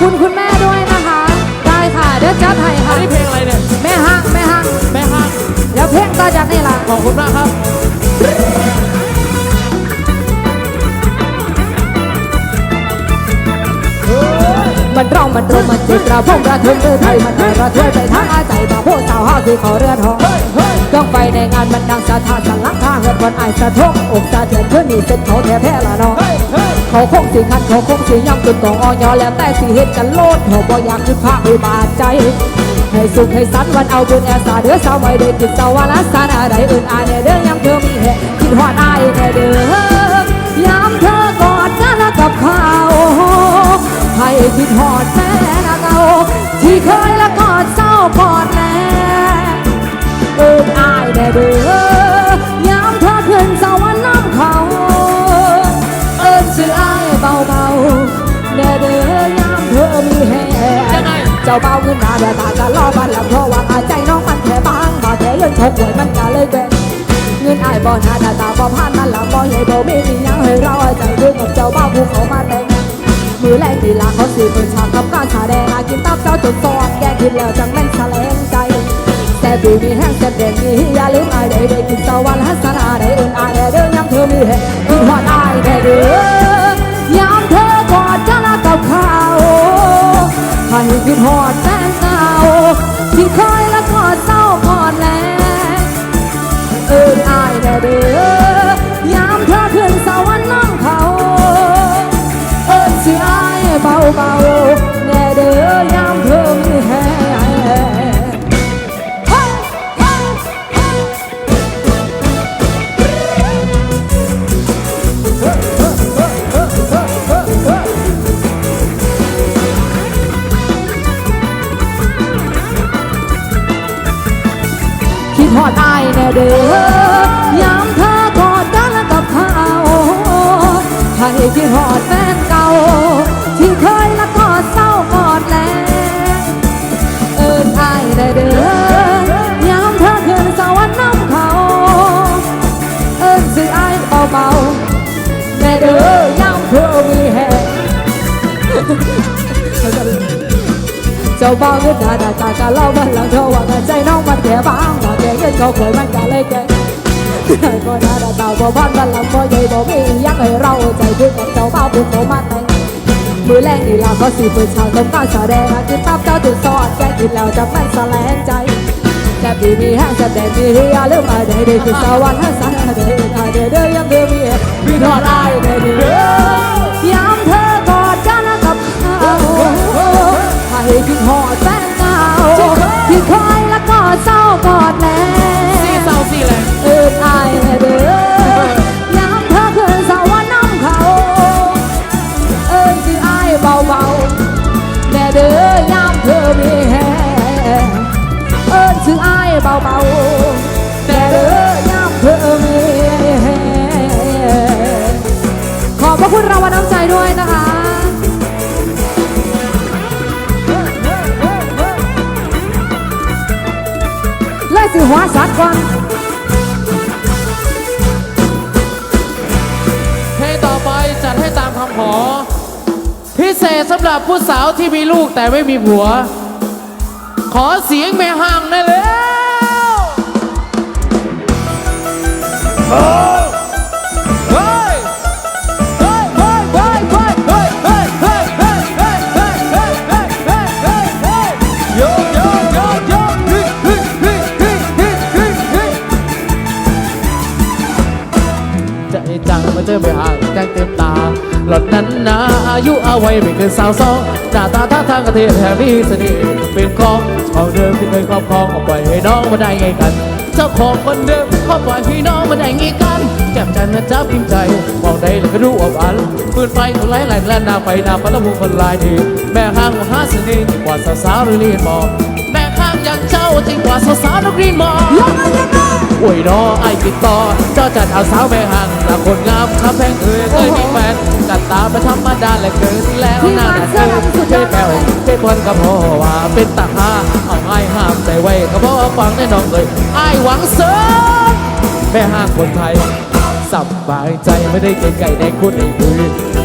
คุณคุณแม่ด้วยนะคะ ได้ค่ะเดี๋ยวจัดให้อัค่ะนนี้เพลงอะไรเนี่ย แม่ฮักแม่ฮักแม่ฮักเดี๋ยวเพลงต่อจากนี้ล่ะ ขอบคุณมากครับ มันร้องมันรมมันจิตระพงระทึกเรือไทยมันไทยระเทือนไปทางอาใจบาโพสาวห้าคือขอเรือทองต้องไปในงานมันดังสะท้านสันหลังคาเฮือนบนไอสะทกอกสะเทือนเพื่อนนี่เส้นเขาแท้แพ้ละน้อง เเขาคงสิขัดเขาคงสิย่ำจนกองออยอแล้วแต่สิเหตุกันโลดเขาบ่อยากคือพระวิบาทใจ ให้สุขให้สันวันเอาบุญแอสาเดือสาวไว้ได้กินสาวละสานอะไรอื่นอายแน่เด้อยามเธอมีเหตุคิดฮอดอายแน่เด้อยามเธอกอดกันกับเขาให้คิดฮอดแม่นะเก่าที่เคยละกอดเศร้ากอดแน่เอินอายแน่เด้อ บ่หน้าตาตาบ่ผ่านมันลังบ่ใหญ่บ่มีอีหยังให้เราใจดึงกับเจ้าเบาผู้เขามาแต่งมือแรกที่ลาเขาสีเปิดฉากกับการแสดงอากินตับเจ้าจนฟอนแกกินแล้วจังแม่นแสลงใจแต่บีมีแห้งแต่เด่นมีอย่าลืมอายได้ได้กินสวรรค์ฮัสนาได้เอินอายได้เด้อยังเธอมีแห้งกินหอดอายได้เด้อยามเธอกอดจะลากับเขาให้กินหอดแจ้าบ่าวเงินดาดาตากะเล่ามันหลังเธอว่ากันใจน้องมันแก่บางว่าแก่เงินเขาเคยมันกะเลยแก่ก็ดาดาตาบ่บ้านมันหลังบ่ใหญ่บ่มีหยังให้เราใจดึกกับเจ้าบ่าวผู้โตมาแต่งมือแรงนี่ลาก็สิเปิดฉากต้องการแดงอากินตับเจ้าจุดสอดแกกินแล้วจะมันแสลงใจแต่ปีมีแห้งแสดงมีเฮียลืมมาได้ด้คือสวรรค์ให้สันเด้อเด้อเด้อยังเด้อมีมีทอดอ้ายเด้อเด้อย ให้คิดหอดแฟนเก่าที่คอยแล้วก็เศร้ากอดแล้สี่วเศร้าสี่แหละเอิดอายแน่เด้อำหรับผู้สาวที่มีลูกแต่ไม่มีผัว ขอเสียงแม่ห่างได้แล้วเฮ้ยเฮ้ยเฮ้ยเฮ้ยเฮ้ยเฮ้ยเฮ้ยเฮ้ยเฮ้ยเฮ้ยเฮ้ยเฮ้ยเฮ้ยเฮ้ยเฮ้ยเฮ้ยเฮ้ยโยโยโยโยฮ้ยเฮ้ยเฮ้ยเฮ้ยเฮ้ยเฮ้ยเฮ้ยใจจังมาเจอไปห่างแจ้งเต็มตา หล่อนนั้นนะอายุเอาไว้ไม่เกินสาวสองหน้าตาท่าทางกระเทยแถมมีเสน่ห์เป็นของของเดิมที่เคยครอบครองเอาไปให้น้องมาได้ไงกัน เจ้าของคนเดิมเขาปล่อยให้น้องมาได้ไงกันแก้มจันทร์นะจ๊ะพิมพ์ใจมองได้แล้วก็รู้อบอันปืนไฟของไหลไหลแล่นหน้าไปหน้าพันละมุคนลายดีแม่ห้างของห้าเสน่ห์ยิ่กว่าสาวๆหรือเรียนมอแม่ข้างอย่างเจ้าจริงกว่าสาวๆนักเรียนมอโอ้ยน้อไอ้ติดต่อเจ้าจัดเอาสาวแม่ห่างแต่คนงามคำแพงเคยเคยมีแฟนกัดตาไปธรรมดาและเกินแล้วหน้าหนาเธอเจ๊แป้วเจ๊พรก็พอว่าเป็นตาหาเอาไอ้ห้ามใจไว้ก็เพราะว่าฟังแน่นอนเลยไอ้หวังเสริมแม่ห้างคนไทยสบายใจไม่ได้เก่งไก่ในคุณไอ้คุย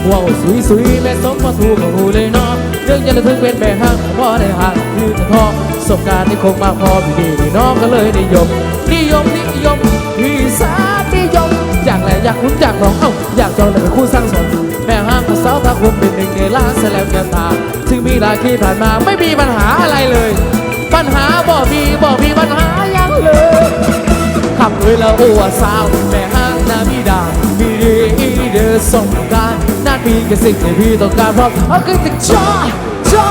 ว้าวสุยสุยแม่สมมาถูกกับหูเลยเนาะในรื่องยันระทึกเป็นแม่ห้างพ่อในห่างคือกระทอง สบการณ์ที่คงมากพอพี่ดีพี่น้องก็เลยนิยม นิยมนิยมพี่สานิยม อยากแหละอยากคุ้นอยากลองเอ้าอยากจองแต่คู่สร้างสมแม่ห้างกับสาวตาคมเป็นหนึ่งในล้านแสลมแก้มตาถึงมีหลายที่ผ่านมาไม่มีปัญหาอะไรเลย ปัญหาบ่มีบ่มีปัญหาอยังเลยขับเรือละโอ้สาวแม่ห้างนามีดามีดีเดอสงการนั่นมีกับสิ่งที่พี่ต้องการเพราะเอาคือติดจอ จอ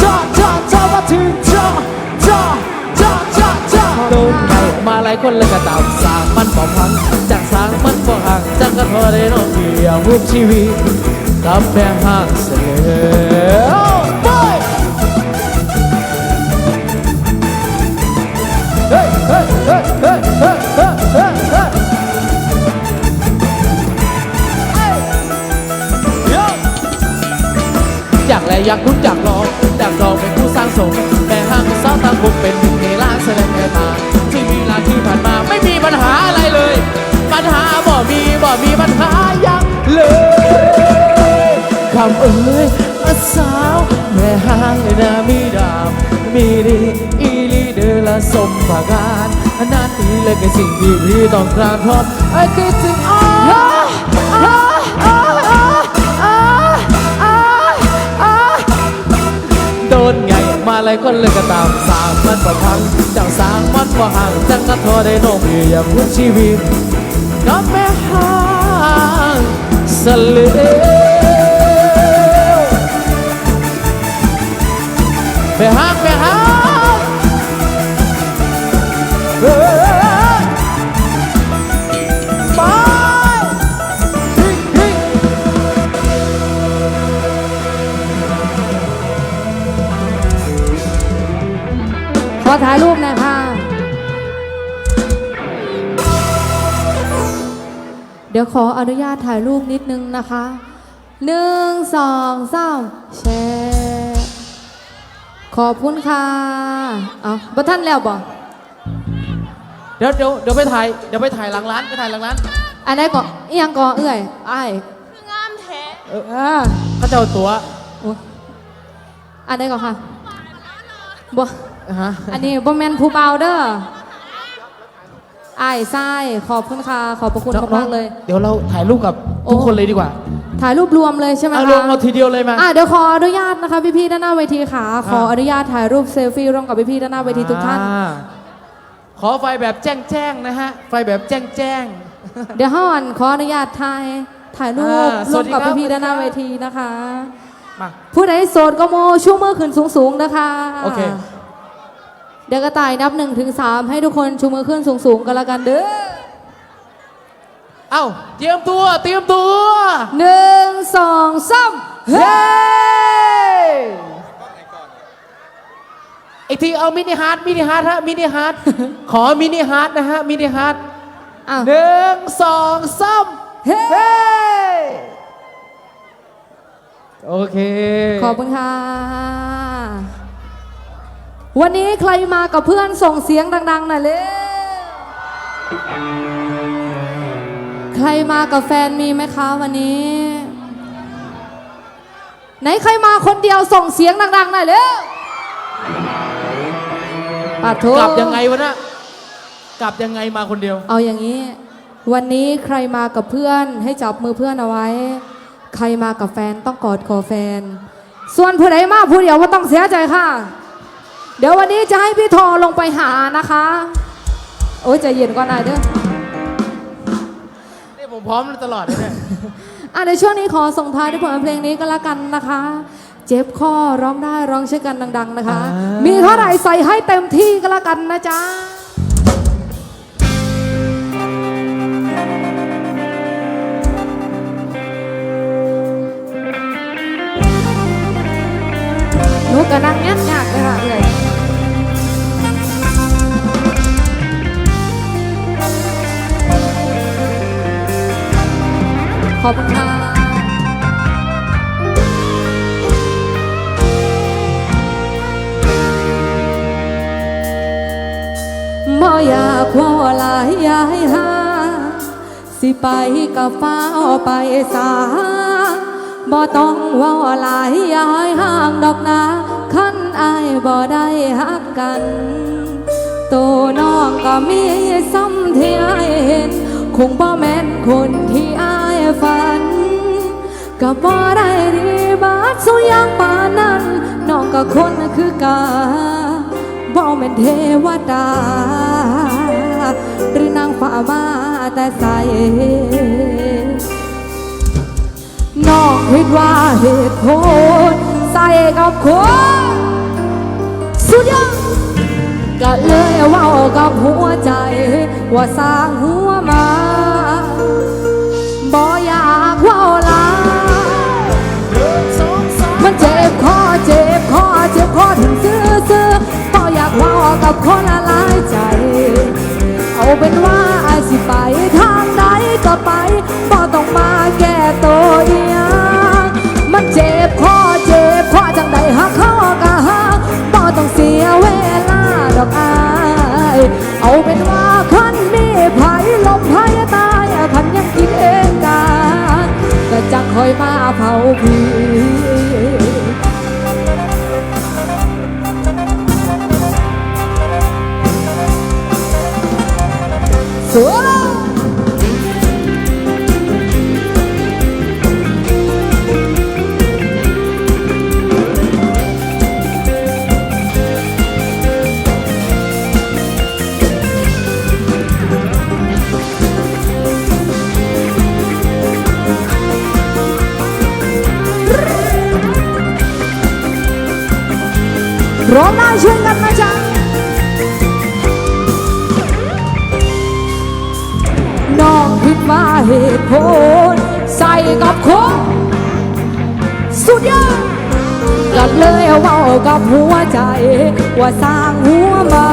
จอจอจอมาถึงจอจอจอจอจอโดนไก่มาหลายคนเลยก็ตามสางมันบ่พังจากสางมันบ่ห่างจากกระทอได้น้องเดียวรูปชีวิตกับแม่ห้างเสีย อยากคุ้นอยากลองอยากลองเป็นผู้สร้างสมแม่ห้างสาวตาคงเป็นหนึ่งในล้านแสดงแก่ตาที่มีเวลาที่ผ่านมาไม่มีปัญหาอะไรเลย ปัญหาบ่มีบ่มีปัญหายังเลยคำเอ้ยสาวแม่ห้างนามีดามมีดีอีลีเดอละสมประการนั่นนี่เลยเป็นสิ่งที่พี่ต้องการพราะไอ้คิดถึงอ้า มาอะไรคนเลยก็ตามสางมันบ่พังจังสางมันบ่ห่างจังกระทอได้นมอยู่อย่าพูดชีวิตก็แม่ห่างสลือแม่ห่างแม่ห่าง ออนุญาตถ่ายรูปนิดนึงนะคะหนึ่งสองสามแชร์ขอบคุณค่ะเอาบัท่านแล้วบ่เดี๋ยวเดี๋ยวเดี๋ยวไปถ่ายเดี๋ยวไปถ่ายหลังร้านไปถ่ายหลังร้านอันไหนก่อนอีหยังก่อนเอื่อยอ้ายงามแท้เออก็จะเอาตัวโอ้ยอันไหนก่อนค่ะบ่ฮะอันนี้บ่แมนผู้เบาเด้อ อ้ายทรายขอบคุณค่ะขอบพระคุณมากๆเลย เดี๋ยวเราถ่ายรูปกับโอ้ทุกคนเลยดีกว่าถ่ายรูปรวมเลยใช่ไหมเอาคะรวมเอาทีเดียวเลยมา อะเดี๋ยวขออนุญาตนะคะพี่ๆด้านหน้าเวทีค่ะ ขออนุญาตถ่ายรูปเซลฟี่ร่วมกับพี่ๆด้านหน้าเวทีทุกท่าน อ่ขอไฟแบบแจ้งแจ้งๆนะฮะ ไฟแบบแจ้งแจ้ง เดี๋ยวห้อนขออนุญาตถ่ายถ่ายรูปอ่าสร่ววัมสดีกับครับพี่ๆด้านหน้าสวัสเวดีครับ ทีนะคะ ๆมา ผู้ใดโสดก็โมชูมือขึ้นสูงๆนะคะ โอเค เดี๋ยวกระต่ายนับหนึ่งถึงสามให้ทุกคนชูมือขึ้นสูงๆกันละกันเด้อเอ้าเตรียมตัวเตรียมตัวหนึ่งสองสามเฮ้เฮ้ยไอทีเอามินิฮาร์ดมินิฮาร์ดฮะมินิฮาร์ดขอมินิฮาร์ดนะฮะมินิฮาร์ดอ้าวหนึ่งสองสามเฮ้เฮ้ยโอเค ขอบคุณค่ะ วันนี้ใครมากับเพื่อนส่งเสียงดังๆหน่อยเลยใครมากับแฟนมีไหมคะวันนี้ ไหนใครมาคนเดียวส่งเสียงดังๆหน่อยเร็วปัดโทกลับยังไงวะเนะกลับยังไงมาคนเดียว เอาอย่างนี้ วันนี้ใครมากับเพื่อนให้จับมือเพื่อนเอาไว้ ใครมากับแฟนต้องกอดคอแฟน ส่วนผู้ใดมาผู้เดียวว่าต้องเสียใจค่ะ เดี๋ยววันนี้จะให้พี่ทอลงไปหานะคะ โอ้ยใจเย็นก่อนหน่อยเด้อนี่ผมพร้อมตลอดเลยเนี่ยอะในช่วงนี้ขอส่งท้ายด้วยผลงานเพลงนี้ก็แล้วกันนะคะ เจ็บข้อร้องได้ร้องช่วยกันดัง ๆ นะคะอ่ามีมีเท่าไหร่ใส่ให้เต็มที่ก็แล้วกันนะจ๊ะ อบคุณค่ะบ่อยากว่าหลายยายหาสิไปกับฟ้าไปสาบ่ต้องว่าหลายยายห่างดอกนาคันอายบ่ได้ฮักกันตัวน้องก็มีซ้ำที่อายเห็น คงบ่แม่นคนที่อาย ฝัน ก็บ่ได้ดีบาดสุอยางปานนั้นน้องก็คนคือกาบ่แม่นเทวดา หรือนางฟ้ามาแต่ใสน้องคิดว่าเหตุผลใส่กับคนสุดยอดก็เลยว่ากับหัวใจ ว่าสร้างหัวมา กับคนละลายใจ เอาเป็นว่าอาสิไปทางใดก็ไปบ่ต้องมาแก้ตัวเอีย ช่วยกันนะจ๊ะน้องคิดว่าเหตุผลใส่กับคนสุดยอดก็เลยเว่ากับหัวใจ ว่าสร้างหัวมา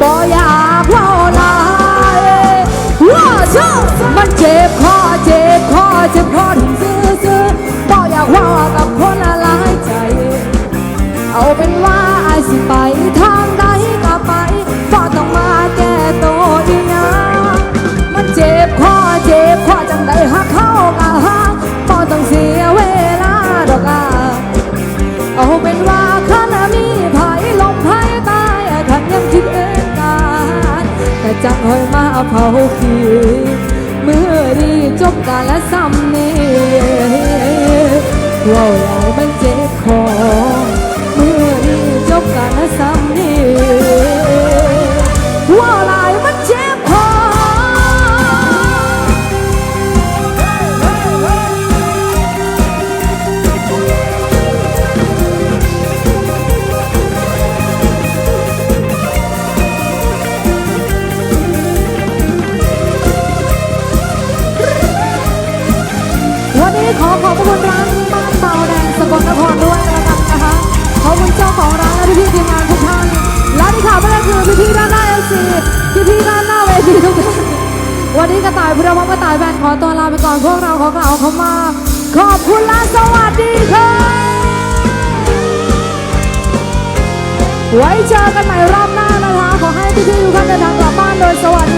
บ่อยากเว่าลายว่าเชื่อมันเจ็บคอเจ็บคอเจ็บคอถึงซื้อซื้อบ่อยากเว่ากับ เอาเป็นว่าไอายสิไปทางใดก็ไปบ่ต้องมาแก้ตัวอีหยังมันเจ็บคอเจ็บคอจังใดหักเข้าก็หักบ่ต้องเสียเวลาดอกอาเอาเป็นว่าคันมีไผลมไผตายคันยังคิดเองกันแต่จังหอยมาเผาขีเมื่อดีจบกันและซ้ำนี้ว่าแล้วมันเจ็บคอ นี้ วันนี้กระต่ายพุทธวัฒน์กระต่ายแบนขอตัวลาไปก่อนพวกเราขอกล่าวคำว่าขอบคุณและสวัสดีค่ะ ไว้เจอกันใหม่รอบหน้านะคะ ขอให้พี่ๆทุกท่านเดินทางกลับบ้านโดยสวัส